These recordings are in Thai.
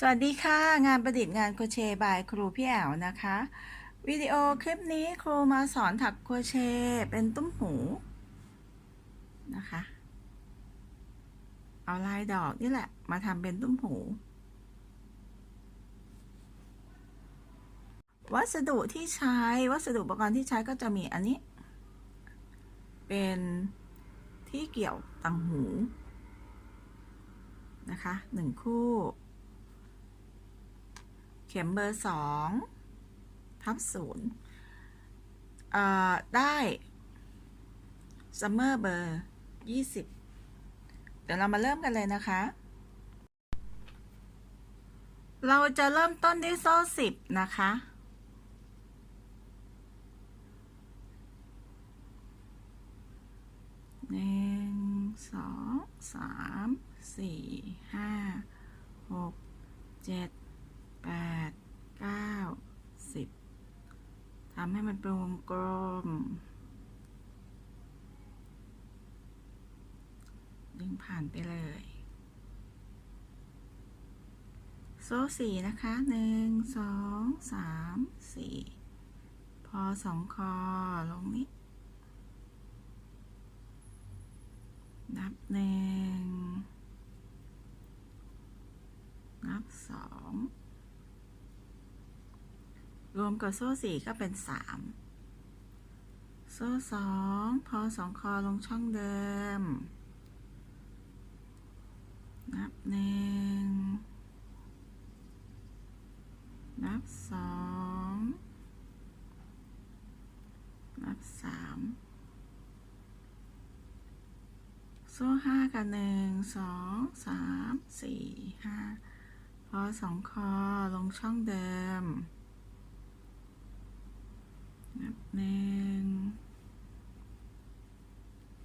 สวัสดีค่ะ งานประดิษฐ์งานโครเชต์บายครูพี่แอ๋วนะคะ วิดีโอคลิปนี้ครูมาสอนถักโครเชต์เป็นตุ้มหูนะคะ เอาลายดอกนี่แหละ มาทำเป็นตุ้มหู วัสดุที่ใช้วัสดุอุปกรณ์ที่ใช้ก็จะมีอันนี้ เป็นที่เกี่ยวต่างหูนะคะหนึ่งคู่ ข็มเบอร์สองทับศูนย์ได้ซัมเมอร์เบอร์ยี่สิบเดี๋ยวเรามาเริ่มกันเลยนะคะ เราจะเริ่มต้นที่โซ่สิบนะคะ หนึ่ง สอง สาม สี่ ห้า หก เจ็ด แปดเก้าสิบทำให้มันเป็นวงกลมดึงผ่านไปเลย โซ่สี่นะคะหนึ่งสองสามสี่พอสองคอลงนี้ นับหนึ่งนับสอง รวมกับโซ่สี่ก็เป็นสามโซ่สองพอสองคอลงช่องเดิม นับหนึ่งนับสองนับสามโซ่ห้ากับหนึ่งสองสามสี่ห้าพอสองคอลงช่องเดิม นับ หนึ่ง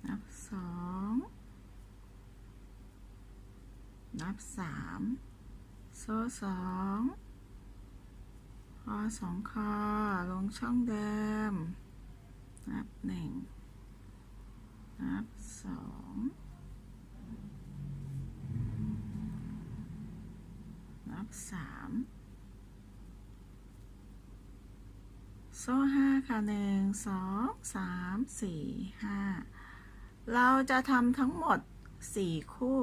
นับสองนับสามโซ่สองพอสองคอลงช่องเดิม นับหนึ่งนับสองนับสาม โซ่ห้าค่ะหนึ่งสองสามสี่ห้าเราจะทำทั้งหมดสี่คู่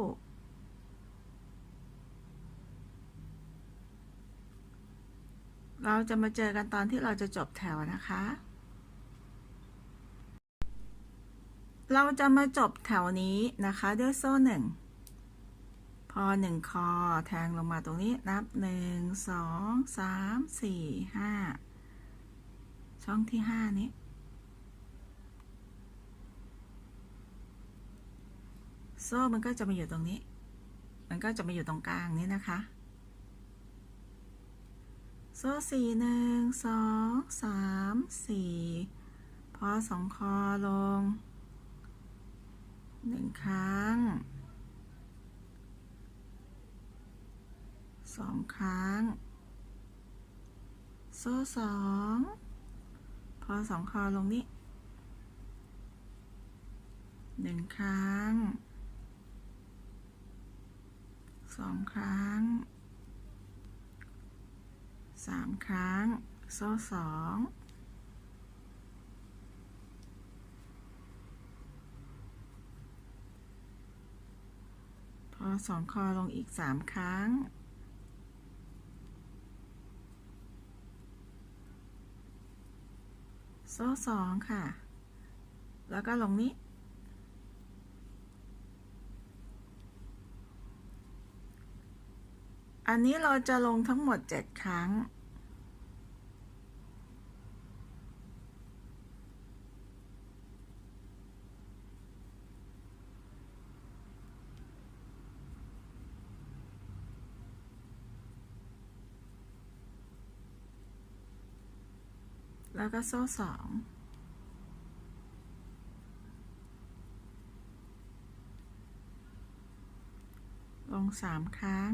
เราจะมาเจอกันตอนที่เราจะจบแถวนะคะ เราจะมาจบแถวนี้นะคะด้วยโซ่หนึ่งพอหนึ่งคอแทงลงมาตรงนี้นับหนึ่งสองสามสี่ห้า ช่องที่ห้านี้ โซ่มันก็จะมาอยู่ตรงนี้ มันก็จะมาอยู่ตรงกลางนี้นะคะ โซ่สี่หนึ่งสองสามสี่พอสองคอลงหนึ่งครั้งสองครั้ง โซ่สอง อสองคอลงนี้หนึ่งครั้งสองครั้งสามครั้ง โซ่สองพอสองคอลงอีกสามครั้ง โซ่สองค่ะ แล้วก็ลงนี้ อันนี้เราจะลงทั้งหมดเจ็ดครั้ง แล้วก็โซ่สองลงสามครั้ง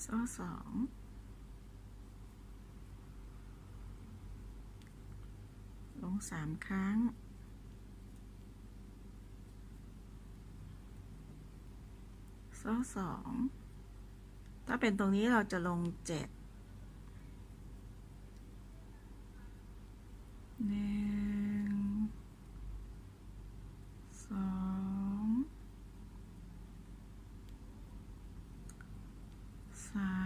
โซ่สองลงสามครั้ง โซ่สอง ถ้าเป็นตรงนี้เราจะลงเจ็ดหนึ่งสองสา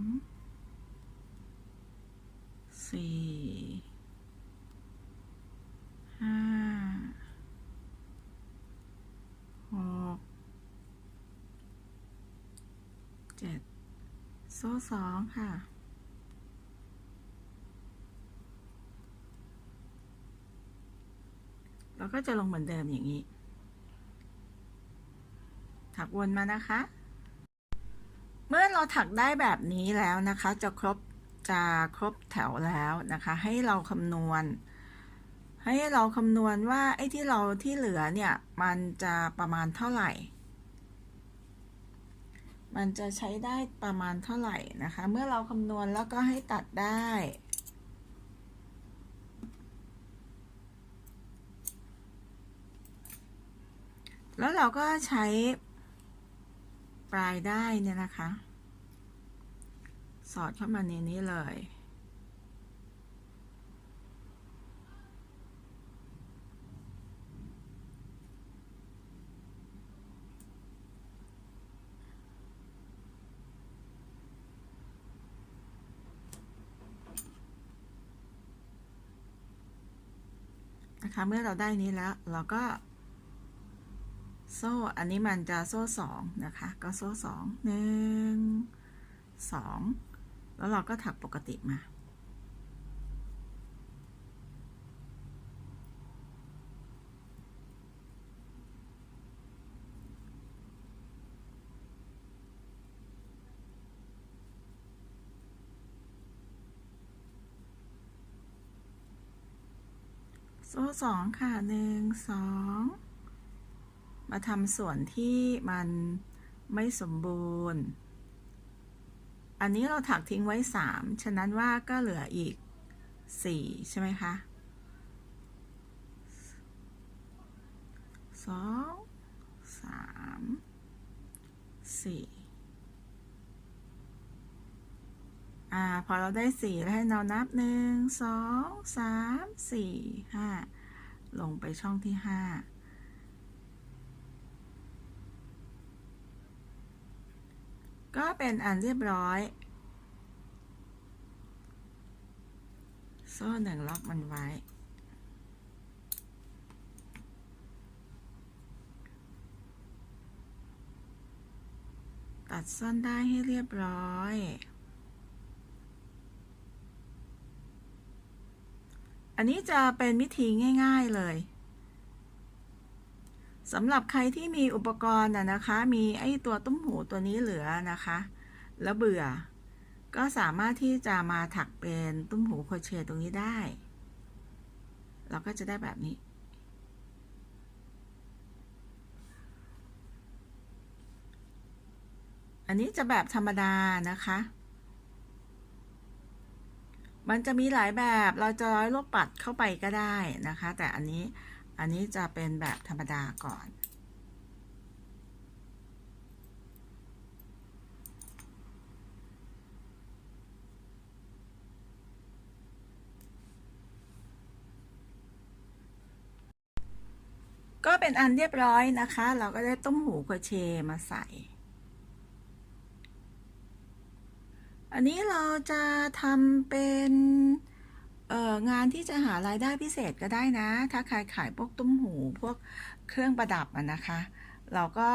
มสี่ห้าหกเจ็ด ซ่สองค่ะ เราก็จะลงเหมือนเดิมอย่างนี้ ถักวนมานะคะ เมื่อเราถักได้แบบนี้แล้วนะคะ จะครบจะครบแถวแล้วนะคะ ให้เราคำนวณ ให้เราคำนวณว่าไอ้ที่เราที่เหลือเนี่ย มันจะประมาณเท่าไหร่ มันจะใช้ได้ประมาณเท่าไหร่นะคะ เมื่อเราคำนวณแล้วก็ให้ตัดได้ แล้วเราก็ใช้ปลายได้เนี่ยนะคะ สอดเข้ามาในนี้เลย นะคะ เมื่อเราได้นี้แล้วเราก็ โซ่ อันนี้มันจะโซ่สองนะคะ ก็โซ่สองหนึ่งสองแล้วเราก็ถักปกติมา โซ่สองค่ะหนึ่งสองมาทำส่วนที่มันไม่สมบูรณ์ อันนี้เราถักทิ้งไว้สามฉะนั้นว่าก็เหลืออีกสี่ใช่ไหมคะสองสามสี่ อ่า พอเราได้สี่แล้วให้เรานับหนึ่งสองสามสี่ห้าลงไปช่องที่ห้าก็เป็นอันเรียบร้อย โซ่หนึ่งล็อกมันไว้ ตัดส้นได้ให้เรียบร้อย อันนี้จะเป็นวิธีง่าย ๆเลยสำหรับใครที่มีอุปกรณ์นะคะ มีไอ้ตัวตุ้มหูตัวนี้เหลือนะคะ แล้วเบื่อ ก็สามารถที่จะมาถักเป็นตุ้มหูโคเชตตรงนี้ได้ เราก็จะได้แบบนี้ อันนี้จะแบบธรรมดานะคะ มันจะมีหลายแบบเราจะร้อยลูกปัดเข้าไปก็ได้นะคะ แต่อันนี้อันนี้จะเป็นแบบธรรมดาก่อนก็เป็นอันเรียบร้อยนะคะ เราก็ได้ต้มหูโครเชมาใส่ อันนี้เราจะทำเป็นงานที่จะหารายได้พิเศษก็ได้นะ ถ้าใครขายพวกตุ้มหูพวกเครื่องประดับนะคะ เราก็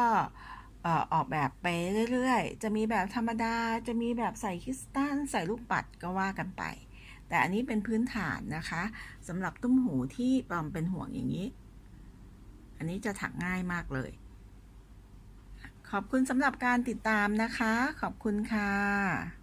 ออออกแบบไปเรื่อยๆ จะมีแบบธรรมดา จะมีแบบใส่คริสตัลใส่ลูกปัดก็ว่ากันไป แต่อันนี้เป็นพื้นฐานนะคะสำหรับตุ้มหูที่ปอมเป็นห่วงอย่างนี้ อันนี้จะถักง่ายมากเลย ขอบคุณสำหรับการติดตามนะคะ ขอบคุณค่ะ